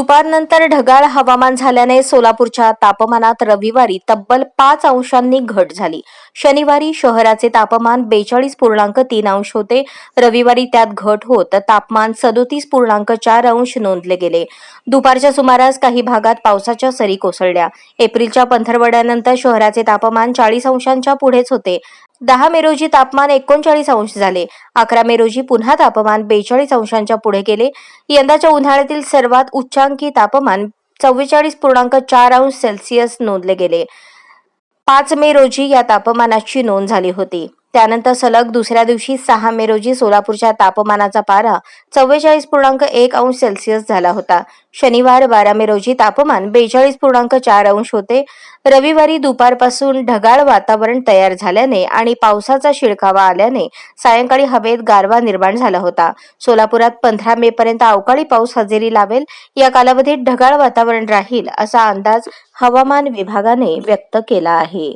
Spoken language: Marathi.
दुपारनंतर ढगाळ हवामान झाल्याने सोलापूरच्या तापमानात रविवारी तब्बल पाच अंशांनी घट झाली. शनिवारी शहराचे तापमान बेचाळीस पूर्णांक तीन अंश होते. रविवारी त्यात घट होत तापमान सदोतीस पूर्णांक चार अंश नोंदले गेले. दुपारच्या सुमारास काही भागात पावसाच्या सरी कोसळल्या. एप्रिलच्या पंधरवड्यानंतर शहराचे तापमान चाळीस अंशांच्या पुढेच होते. दहा मे रोजी तापमान एकोणचाळीस अंश झाले. अकरा मे रोजी पुन्हा तापमान बेचाळीस अंशांच्या पुढे गेले. यंदाच्या उन्हाळ्यातील सर्वात उच्चांक तापमान चव्वेचाळीस पूर्णांक चार अंश सेल्सिअस नोंदले गेले. पाच मे रोजी या तापमानाची नोंद झाली होती. त्यानंतर सलग दुसऱ्या दिवशी सहा मे रोजी सोलापूरच्या तापमानाचा पारा चव्वेचाळीस पूर्णांक एक अंश सेल्सिअस झाला होता. शनिवार बारा मे रोजी तापमान बेचाळीस पूर्णांक चार अंश होते. रविवारी दुपारपासून ढगाळ वातावरण तयार झाल्याने आणि पावसाचा शिडकावा आल्याने सायंकाळी हवेत गारवा निर्माण झाला होता. सोलापुरात पंधरा मे पर्यंत अवकाळी पाऊस हजेरी लावेल या कालावधीत ढगाळ वातावरण राहील असा अंदाज हवामान विभागाने व्यक्त केला आहे.